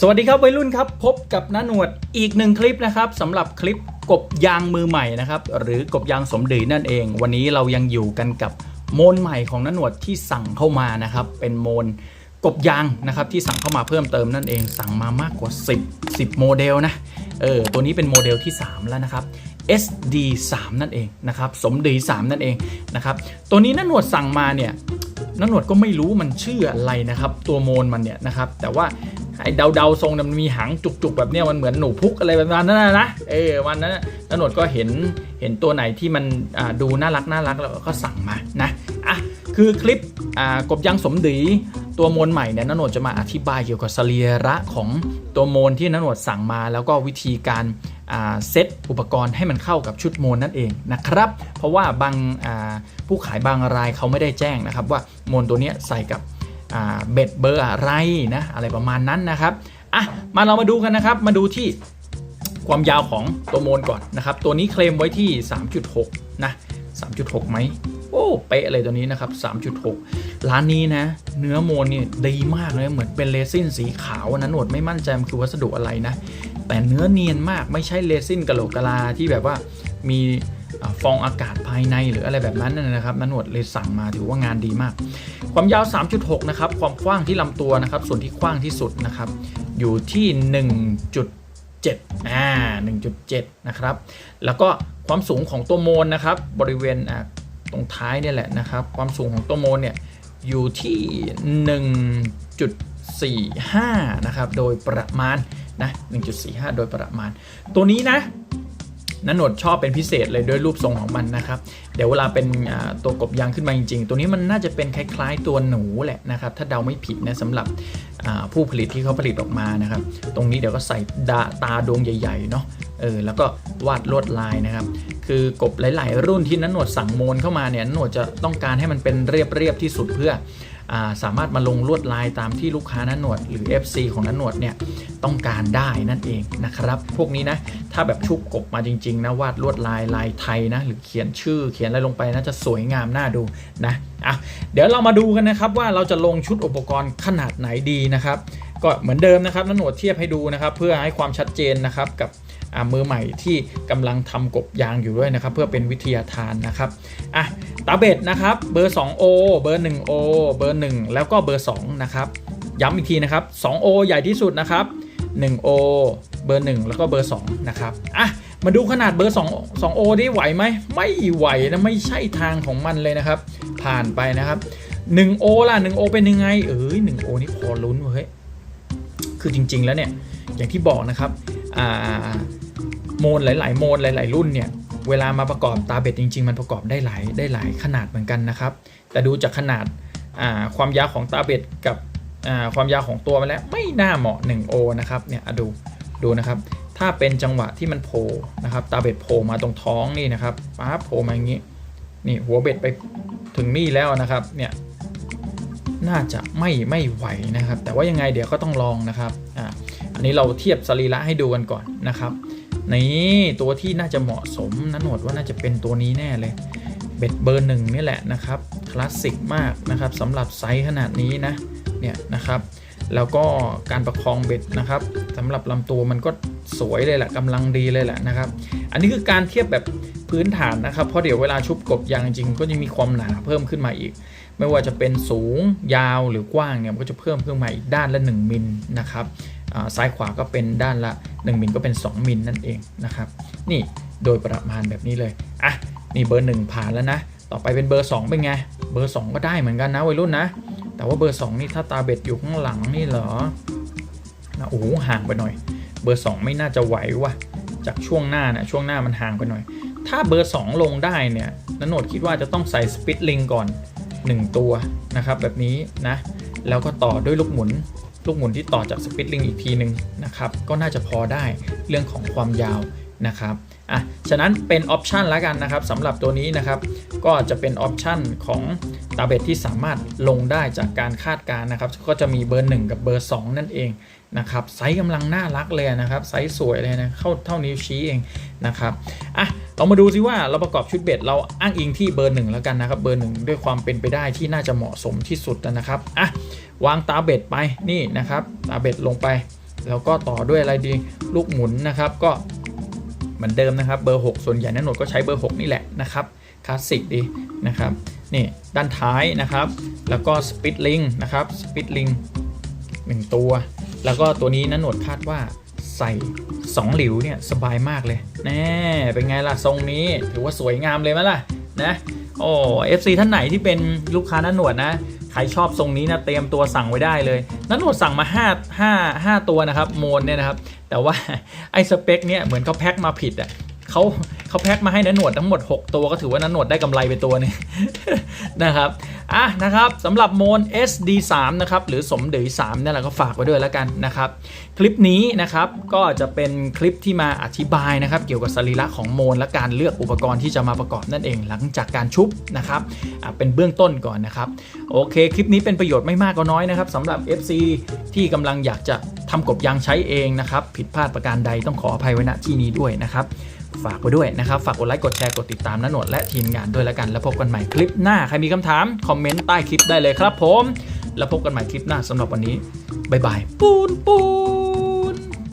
สวัสดีครับวัยรุ่นครับพบกับน้าหนวดอีกหนึ่งคลิปนะครับสำหรับคลิปกบยางมือใหม่นะครับหรือกบยางสมดือนั่นเอง วันนี้เรายังอยู่กันกับโมนใหม่ของน้าหนวดที่สั่งเข้ามานะครับเป็นโมนกบยางนะครับที่สั่งเข้ามาเพิ่มเติมนั่นเอง สั่งมามากกว่า 10 10 โมเดลนะเออตัวนี้เป็นโมเดลที่ 3 แล้วนะครับ SD 3นั่นเองนะครับสมดือ3นั่นเองนะครับตัวนี้น้าหนวดสั่งมาเนี่ยนักหนวดก็ไม่รู้มันชื่ออะไรนะครับตัวโมนมันเนี่ยนะครับแต่ว่า ไอ้เดาๆทรงมันมีหางจุกๆแบบเนี้ยมันเหมือนหนูพุกอะไรแบบนั้นนะเออวันนั้นน่ะนักหนวดก็เห็นเห็นตัวไหนที่มันดูน่ารักน่ารักแล้วก็สั่งมานะอะคือคลิปกบยางสมดีตัวโมนใหม่เนี่ยนหนวดจะมาอธิบายเกี่ยวกับสรีระของตัวโมนที่นหนวดสั่งมา แล้วก็วิธีการเซตอุปกรณ์ให้มันเข้ากับชุดโมนนั่นเองนะครับ เพราะว่าบางผู้ขายบางรายเขาไม่ได้แจ้งนะครับว่าโมนตัวเนี้ยใส่กับ เบ็ดเบอร์อะไรนะอะไรประมาณนั้นนะครับอะมาเรามาดูกันนะครับ มาดูที่ความยาวของตัวโมนก่อนนะครับ ตัวนี้เคลมไว้ที่ 3.6 นะ 3.6ไหมโอ้เป๊ะเลยตัวนี้นะครับ 3.6 ร้านนี้นะ เนื้อโมนนี่ดีมากเลยเหมือนเป็นเรซินสีขาวนะหนวดไม่มั่นใจมันคือวัสดุอะไรนะ แต่เนื้อเนียนมากไม่ใช่เรซินกะโหลกกะลาที่แบบว่ามีฟองอากาศภายในหรืออะไรแบบนั้นนะครับนันหนวดเลยสั่งมาถือว่างานดีมาก ความยาว 3.6 นะครับ ความกว้างที่ลำตัวนะครับ ส่วนที่กว้างที่สุดนะครับ อยู่ที่ 1.7 อ่า 1.7 นะครับ แล้วก็ความสูงของตัวโมนนะครับ บริเวณอ่าตรงท้ายเนี่ยแหละนะครับ ความสูงของตัวโมนเนี่ยอยู่ที่ 1.45 นะครับ โดยประมาณนะ 1.45 โดยประมาณ ตัวนี้นะ นันหนวดชอบเป็นพิเศษเลยด้วยรูปทรงของมันนะครับ เดี๋ยวเวลาเป็นตัวกบยางขึ้นมาจริง ๆ ตัวนี้มันน่าจะเป็นคล้าย ๆ ตัวหนูแหละนะครับ ถ้าเดาไม่ผิดนะสำหรับผู้ผลิตที่เขาผลิตออกมานะครับ ตรงนี้เดี๋ยวก็ใส่ดาตาดวงใหญ่ๆเนาะเออแล้วก็วาดลวดลายนะครับ คือกบหลาย ๆ รุ่นที่นันหนวดสั่งโมนเข้ามาเนี่ยนันหนวดจะต้องการให้มันเป็นเรียบๆที่สุดเพื่ออาสามารถมาลงลวดลายตามที่ลูกค้านันหนวด หรือ FC ของนันหนวดเนี่ยต้องการได้นั่นเองนะครับ พวกนี้นะ ถ้าแบบชุบกบมาจริง ๆ นะ วาดลวดลายลายไทยนะ หรือเขียนชื่อเขียนอะไรลงไปนะจะสวยงามน่าดูนะอะเดี๋ยวเรามาดูกันนะครับว่าเราจะลงชุดอุปกรณ์ขนาดไหนดีนะครับก็เหมือนเดิมนะครับนันหนวดเทียบให้ดูนะครับ เพื่อให้ความชัดเจนนะครับกับอ่ามือใหม่ที่กำลังทำกบยางอยู่ด้วยนะครับ เพื่อเป็นวิทยาทานนะครับอะตาเบ็ดนะครับเบอร์ 2O เบอร์ 1O เบอร์ 1 แล้วก็เบอร์2นะครับย้ำอีกทีนะครับ 2O ใหญ่ที่สุดนะครับ 1O เบอร์ 1 แล้วก็เบอร์ 2 นะครับ อะ มาดูขนาดเบอร์2 2O ได้ไหวไหม ไม่ไหวนะ ไม่ใช่ทางของมันเลยนะครับ ผ่านไปนะครับ 1O ล่ะ 1O เป็นยังไง เอ้ย 1O นี่พอลุ้นเว้ย คือจริง ๆ แล้วเนี่ย อย่างที่บอกนะครับ อ่า โมนหลาย ๆ โมนหลาย ๆ รุ่นเนี่ย เวลามาประกอบตาเบ็ดจริง ๆ มันประกอบได้หลายได้หลายขนาดเหมือนกันนะครับ แต่ดูจากขนาด อ่า ความยาวของตาเบ็ดกับความยาวของตัวมันแล้วไม่น่าเหมาะ 1O นะครับเนี่ยดู ดูนะครับ ถ้าเป็นจังหวะที่มันโผล่นะครับ ตาเบ็ดโผล่มาตรงท้องนี่นะครับป๊าโผล่มาอย่างนี้ นี่หัวเบ็ดไปถึงนี่แล้วนะครับ เนี่ย น่าจะไม่ไม่ไหวนะครับ แต่ว่ายังไงเดี๋ยวก็ต้องลองนะครับ อ่า อันนี้เราเทียบสรีระให้ดูกันก่อนนะครับ นี่ตัวที่น่าจะเหมาะสมนันหนวดว่าน่าจะเป็นตัวนี้แน่เลย เบ็ดเบอร์หนึ่งนี่แหละนะครับ คลาสสิกมากนะครับสำหรับไซส์ขนาดนี้นะ เนี่ยนะครับ แล้วก็การประคองเบ็ดนะครับสำหรับลำตัวมันก็สวยเลยแหละกำลังดีเลยแหละนะครับ อันนี้คือการเทียบแบบพื้นฐานนะครับ เพราะเดี๋ยวเวลาชุบกบยางจริงก็จะมีความหนาเพิ่มขึ้นมาอีก ไม่ว่าจะเป็นสูงยาวหรือกว้างเนี่ยมันก็จะเพิ่มขึ้นมาอีกด้านละ 1มิลนะครับซ้ายขวาก็เป็นด้านละ 1มิลก็เป็น 2มิลนั่นเองนะครับ นี่โดยประมาณแบบนี้เลยอะนี่เบอร์ 1 ผ่านแล้วนะ ต่อไปเป็นเบอร์ 2 เป็นไง เบอร์ 2 ก็ได้เหมือนกันนะวัยรุ่นนะ แต่ว่าเบอร์ 2 นี่ถ้าตาเบ็ดอยู่ข้างหลังนี่เหรอนะโอ้โหห่างไปหน่อย เบอร์ 2 ไม่น่าจะไหวว่ะจากช่วงหน้านะช่วงหน้ามันห่างไปหน่อย ถ้าเบอร์ 2 ลงได้เนี่ยนโนดคิดว่าจะต้องใส่สปิตลิงก่อน 1 ตัวนะครับแบบนี้นะ แล้วก็ต่อด้วยลูกหมุน ลูกหมุนที่ต่อจากสปิตลิงอีกทีหนึ่งนะครับ ก็น่าจะพอได้เรื่องของความยาวนะครับ อะฉะนั้นเป็นออปชันแล้วกันนะครับสำหรับตัวนี้นะครับ ก็จะเป็นออปชันของตาเบ็ดที่สามารถลงได้จากการคาดการนะครับ ก็จะมีเบอร์ 1 กับเบอร์ 2 นั่นเองนะครับไซส์กำลังน่ารักเลยนะครับไซส์สวยเลยนะเข้าเท่านิ้วชี้เองนะครับอะเรามาดูซิว่าเราประกอบชุดเบ็ดเราอ้างอิงที่เบอร์ 1 แล้วกันนะครับเบอร์ 1 ด้วยความเป็นไปได้ที่น่าจะเหมาะสมที่สุดนะครับอะวางตาเบ็ดไปนี่นะครับตาเบ็ดลงไป แล้วก็ต่อด้วยอะไรดีลูกหมุนนะครับ ก็ เหมือนเดิมนะครับเบอร์ 6 ส่วนใหญ่นันโหนดก็ใช้เบอร์ 6 นี่แหละนะครับคลาสสิกดีนะครับนี่ด้านท้ายนะครับ แล้วก็สปิตลิงนะครับสปิตลิงหนึ่งตัว แล้วก็ตัวนี้นันโหนดคาดว่าใส่ 2 หลิวเนี่ยสบายมากเลยแน่เป็นไงล่ะทรงนี้ถือว่าสวยงามเลยไหมล่ะนะโอ้ FC ท่านไหนที่เป็นลูกค้านันหนวดนะ รชอบทรงนี้นะเตรียมตัวสั่งไว้ได้เลย นันหลดสั่งมา5 5 5 ตัวนะครับโมนเนี่ยนะครับ แต่ว่าไอ้สเปคเนี่ยเหมือนเขาแพ็คมาผิดอะเขาเขาแพ็คมาให้นันหนวดทั้งหมด 6 ตัวก็ถือว่านันหนวดได้กำไรไปตัวหนึงนะครับ อะนะครับสำหรับโมน SD3 นะครับหรือสมเด็จ3เนี่ยเราก็ฝากไว้ด้วยแล้วกันนะครับคลิปนี้นะครับก็จะเป็นคลิปที่มาอธิบายนะครับเกี่ยวกับสรีระของโมน และการเลือกอุปกรณ์ที่จะมาประกอบนั่นเองหลังจากการชุบนะครับอะเป็นเบื้องต้นก่อนนะครับโอเค คลิปนี้เป็นประโยชน์ไม่มากก็น้อยนะครับสำหรับ FC ที่กำลังอยากจะทำกบยางใช้เองนะครับผิดพลาดประการใดต้องขออภัยไว้ณที่นี้ด้วยนะครับ ฝากไว้ด้วยนะครับ ฝากกดไลค์กดแชร์กดติดตามน้าหนวดและทีมงานด้วยแล้วกัน แล้วพบกันใหม่คลิปหน้า ใครมีคำถาม คอมเมนต์ใต้คลิปได้เลยครับผม แล้วพบกันใหม่คลิปหน้าสำหรับวันนี้บ๊ายบายปูนปูน